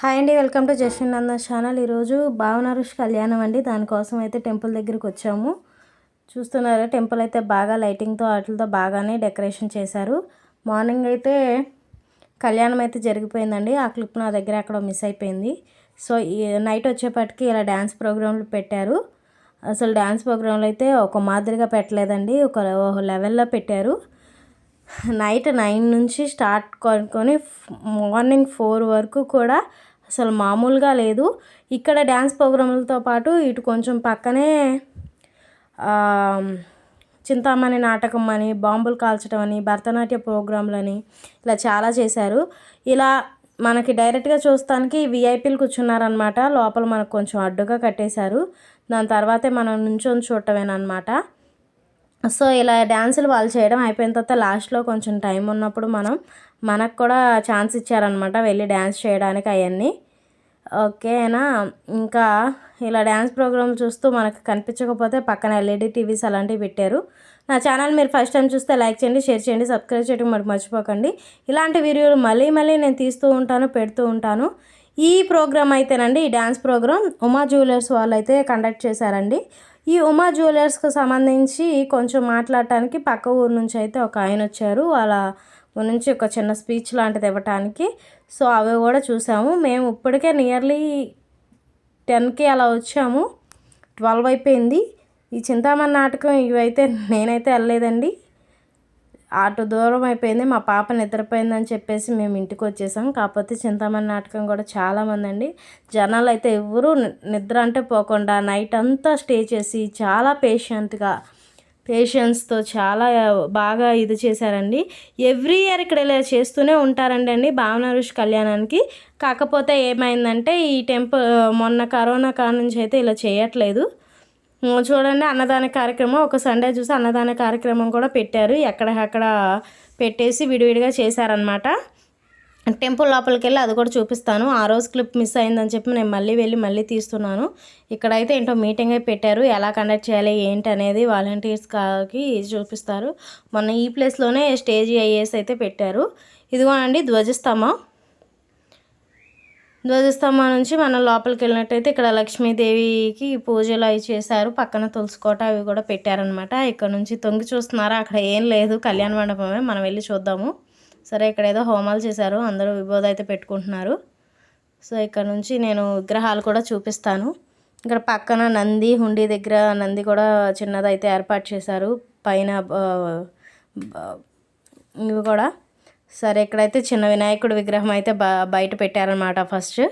Hi అండి welcome to Jasvin Nanda channel. ఈరోజు భావనరుష్ కళ్యాణం అండి. దానికోసం అయితే టెంపుల్ దగ్గరికి వచ్చాము. చూస్తున్నారు టెంపుల్ అయితే బాగా లైటింగ్తో వాటితో బాగానే డెకరేషన్ చేశారు. మార్నింగ్ అయితే కళ్యాణం అయితే జరిగిపోయిందండి. ఆ క్లిప్ నా దగ్గర అక్కడ మిస్ అయిపోయింది. సో ఈ నైట్ వచ్చేపటికి ఇలా డ్యాన్స్ ప్రోగ్రాంలు పెట్టారు. అసలు డ్యాన్స్ ప్రోగ్రాంలు అయితే ఒక మాదిరిగా పెట్టలేదండి. ఒక లెవెల్లో పెట్టారు. నైట్ నైన్ నుంచి స్టార్ట్ కొనుక్కొని మార్నింగ్ ఫోర్ వరకు కూడా అసలు మామూలుగా లేదు. ఇక్కడ డ్యాన్స్ ప్రోగ్రాంలతో పాటు ఇటు కొంచెం పక్కనే చింతామణి నాటకం అని బాంబులు కాల్చడం అని భరతనాట్య ప్రోగ్రాంలని ఇలా చాలా చేశారు. ఇలా మనకి డైరెక్ట్గా చూస్తానికి విఐపీలు కూర్చున్నారనమాట లోపల మనకు కొంచెం అడ్డుగా కట్టేశారు. దాని తర్వాతే మనం నుంచొని చూడటమేనమాట సో ఇలా డ్యాన్సులు వాళ్ళు చేయడం అయిపోయిన తర్వాత లాస్ట్లో కొంచెం టైం ఉన్నప్పుడు మనం మనకు కూడా ఛాన్స్ ఇచ్చారనమాట వెళ్ళి డ్యాన్స్ చేయడానికి అవన్నీ. ఓకేనా ఇంకా ఇలా డ్యాన్స్ ప్రోగ్రామ్ చూస్తూ మనకు కనిపించకపోతే పక్కన ఎల్ఈడి టీవీస్ అలాంటివి పెట్టారు. నా ఛానల్ మీరు ఫస్ట్ టైం చూస్తే లైక్ చేయండి షేర్ చేయండి సబ్స్క్రైబ్ చేయడం మరి మర్చిపోకండి. ఇలాంటి వీడియోలు మళ్ళీ మళ్ళీ నేను తీస్తూ ఉంటాను పెడుతూ ఉంటాను. ఈ ప్రోగ్రామ్ అయితేనండి ఈ డ్యాన్స్ ప్రోగ్రామ్ ఉమా జ్యువెలర్స్ వాళ్ళు అయితే కండక్ట్ చేశారండి. ఈ ఉమా జ్యువెలర్స్కి సంబంధించి కొంచెం మాట్లాడటానికి పక్క ఊరు నుంచి అయితే ఒక ఆయన వచ్చారు. వాళ్ళ నుంచి ఒక చిన్న స్పీచ్ లాంటిది ఇవ్వటానికి. సో అవి కూడా చూసాము. మేము ఇప్పటికే నియర్లీ టెన్కి అలా వచ్చాము. ట్వెల్వ్ అయిపోయింది. ఈ చింతామణి నాటకం ఇవైతే నేనైతే వెళ్ళలేదండి. అటు దూరం అయిపోయింది మా పాప నిద్రపోయిందని చెప్పేసి మేము ఇంటికి వచ్చేసాం. కాకపోతే చింతామణి నాటకం కూడా చాలామంది అండి జనాలు అయితే ఎవరూ నిద్ర అంటే పోకుండా నైట్ అంతా స్టే చేసి చాలా పేషెంట్గా పేషెన్స్తో చాలా బాగా ఇది చేశారండి. ఎవ్రీ ఇయర్ ఇక్కడ ఇలా చేస్తూనే ఉంటారండి అండి భావన కళ్యాణానికి. కాకపోతే ఏమైందంటే ఈ టెంపుల్ మొన్న కరోనా కాడ నుంచి అయితే ఇలా చేయట్లేదు. చూడండి అన్నదాన కార్యక్రమం ఒక సండే చూసి అన్నదాన కార్యక్రమం కూడా పెట్టారు. ఎక్కడెక్కడ పెట్టేసి విడివిడిగా చేశారనమాట టెంపుల్ లోపలికి వెళ్ళి అది కూడా చూపిస్తాను. ఆ రోజు క్లిప్ మిస్ అయిందని చెప్పి నేను మళ్ళీ వెళ్ళి మళ్ళీ తీస్తున్నాను. ఇక్కడైతే ఏంటో మీటింగ్ అయి పెట్టారు. ఎలా కండక్ట్ చేయాలి ఏంటి అనేది వాలంటీర్స్కి చూపిస్తారు. మొన్న ఈ ప్లేస్లోనే స్టేజ్ ఐఏఎస్ అయితే పెట్టారు. ఇదిగోనండి ధ్వజస్తంభం. ధ్వజస్తంభం నుంచి మనం లోపలికి వెళ్ళినట్టయితే ఇక్కడ లక్ష్మీదేవికి పూజలు అవి చేశారు. పక్కన తులుసుకోట అవి కూడా పెట్టారనమాట ఇక్కడ నుంచి తొంగి చూస్తున్నారా? అక్కడ ఏం లేదు. కళ్యాణ మండపమే. మనం వెళ్ళి చూద్దాము. సరే ఇక్కడ ఏదో హోమాలు చేశారు. అందరూ విభోద అయితే పెట్టుకుంటున్నారు. సో ఇక్కడ నుంచి నేను విగ్రహాలు కూడా చూపిస్తాను. ఇక్కడ పక్కన నంది హుండీ దగ్గర నంది కూడా చిన్నదైతే ఏర్పాటు చేశారు. పైన ఇవి కూడా. సరే ఇక్కడైతే చిన్న వినాయకుడి విగ్రహం అయితే బయట పెట్టారనమాట ఫస్ట్.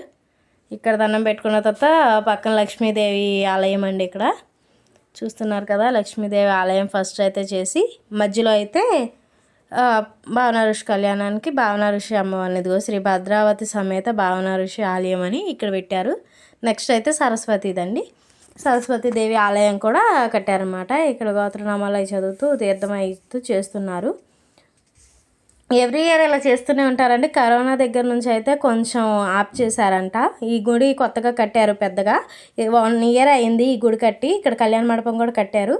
ఇక్కడ దండం పెట్టుకున్న తర్వాత పక్కన లక్ష్మీదేవి ఆలయం అండి ఇక్కడ. చూస్తున్నారు కదా లక్ష్మీదేవి ఆలయం ఫస్ట్ అయితే చేసి మధ్యలో అయితే భావన ఋషి కళ్యాణానికి భావన ఋషి అమ్మవారిని. ఇదిగో శ్రీ భద్రావతి సమేత భావన ఋషి ఆలయం అని ఇక్కడ పెట్టారు. నెక్స్ట్ అయితే సరస్వతిదండి. సరస్వతీదేవి ఆలయం కూడా కట్టారనమాట ఇక్కడ గోత్రనామాలు అవి చదువుతూ తీర్థమైతూ చేస్తున్నారు. ఎవ్రీ ఇయర్ ఇలా చేస్తూనే ఉంటారండి. కరోనా దగ్గర నుంచి అయితే కొంచెం ఆప్ చేశారంట. ఈ గుడి కొత్తగా కట్టారు పెద్దగా. వన్ ఇయర్ అయింది ఈ గుడి కట్టి. ఇక్కడ కళ్యాణ మండపం కూడా కట్టారు.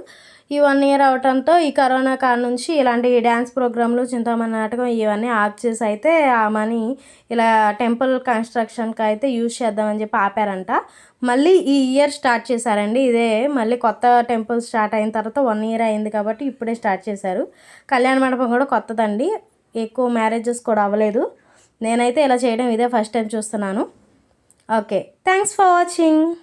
ఈ వన్ ఇయర్ అవటంతో ఈ కరోనా కాడ నుంచి ఇలాంటి డ్యాన్స్ ప్రోగ్రాంలు చింతామణి నాటకం ఇవన్నీ ఆప్ చేసి అయితే ఆ మనీ ఇలా టెంపుల్ కన్స్ట్రక్షన్కి అయితే యూజ్ చేద్దామని చెప్పి ఆపారంట. మళ్ళీ ఈ ఇయర్ స్టార్ట్ చేశారండి. ఇదే మళ్ళీ కొత్త టెంపుల్ స్టార్ట్ అయిన తర్వాత వన్ ఇయర్ అయింది కాబట్టి ఇప్పుడే స్టార్ట్ చేశారు. కళ్యాణ మండపం కూడా కొత్తదండి. ఎక్కువ మ్యారేజెస్ కూడా అవ్వలేదు. నేనైతే ఇలా చేయడం ఇదే ఫస్ట్ టైం చూస్తున్నాను. Okay thanks for watching.